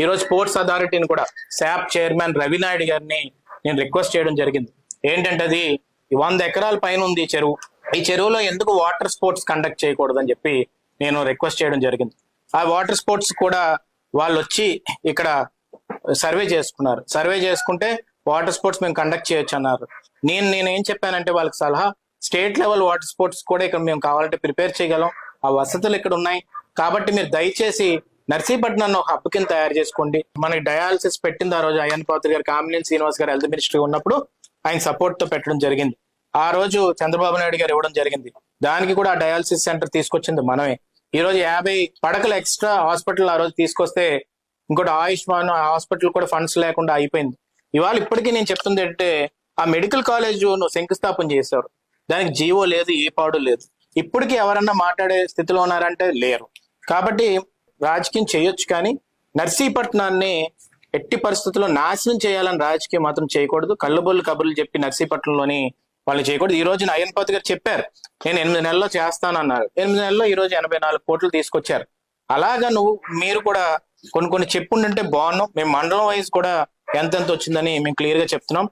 ఈరోజు స్పోర్ట్స్ అథారిటీని కూడా SAAP chairman Ravi Naidu గారిని నేను రిక్వెస్ట్ చేయడం జరిగింది. ఏంటంటే అది వంద ఎకరాల పైన ఉంది ఈ చెరువు. ఈ చెరువులో ఎందుకు వాటర్ స్పోర్ట్స్ కండక్ట్ చేయకూడదని చెప్పి నేను రిక్వెస్ట్ చేయడం జరిగింది. ఆ వాటర్ స్పోర్ట్స్ కూడా వాళ్ళు వచ్చి ఇక్కడ సర్వే చేసుకున్నారు. సర్వే చేసుకుంటే వాటర్ స్పోర్ట్స్ మేము కండక్ట్ చేయొచ్చు అన్నారు. నేను నేను ఏం చెప్పానంటే వాళ్ళకి సలహా స్టేట్ లెవెల్ వాటర్ స్పోర్ట్స్ కూడా ఇక్కడ మేము కావాలంటే ప్రిపేర్ చేయగలం. ఆ వసతులు ఇక్కడ ఉన్నాయి. కాబట్టి మీరు దయచేసి నర్సీపట్నం ఒక హబ్ కింద తయారు చేసుకోండి. మనకి డయాలసిస్ పెట్టింది ఆ రోజు అయ్యన్ పాత్రి గారు కామినేని శ్రీనివాస్ గారు హెల్త్ మినిస్టర్ ఉన్నప్పుడు ఆయన సపోర్ట్తో పెట్టడం జరిగింది. ఆ రోజు చంద్రబాబు నాయుడు గారు ఇవ్వడం జరిగింది. దానికి కూడా ఆ డయాలసిస్ సెంటర్ తీసుకొచ్చింది మనమే. ఈ రోజు యాభై పడకలు ఎక్స్ట్రా హాస్పిటల్ ఆ రోజు తీసుకొస్తే ఇంకోటి ఆయుష్మాన్ హాస్పిటల్ కూడా ఫండ్స్ లేకుండా అయిపోయింది. ఇవాళ ఇప్పటికీ నేను చెప్తుంది ఏంటంటే ఆ మెడికల్ కాలేజ్ నువ్వు శంకుస్థాపన చేశారు. దానికి జీవో లేదు ఏ పాడు లేదు. ఇప్పటికీ ఎవరన్నా మాట్లాడే స్థితిలో ఉన్నారంటే లేరు. కాబట్టి రాజకీయం చేయొచ్చు కానీ నర్సీపట్నాన్ని ఎట్టి పరిస్థితుల్లో నాశనం చేయాలని రాజకీయం మాత్రం చేయకూడదు. కళ్ళబొల్లు కబుర్లు చెప్పి నర్సీపట్నంలోని వాళ్ళు చేయకూడదు. ఈ రోజు అయ్యన్పాతి గారు చెప్పారు నేను ఎనిమిది నెలల్లో చేస్తానన్నారు. ఎనిమిది నెలల్లో ఈ రోజు ఎనభై నాలుగు కోట్లు తీసుకొచ్చారు. అలాగా నువ్వు మీరు కూడా కొన్ని కొన్ని చెప్పుండంటే బాగున్నాం. మేము మండలం వైజ్ కూడా ఎంతెంత వచ్చిందని మేము క్లియర్గా చెప్తున్నాం.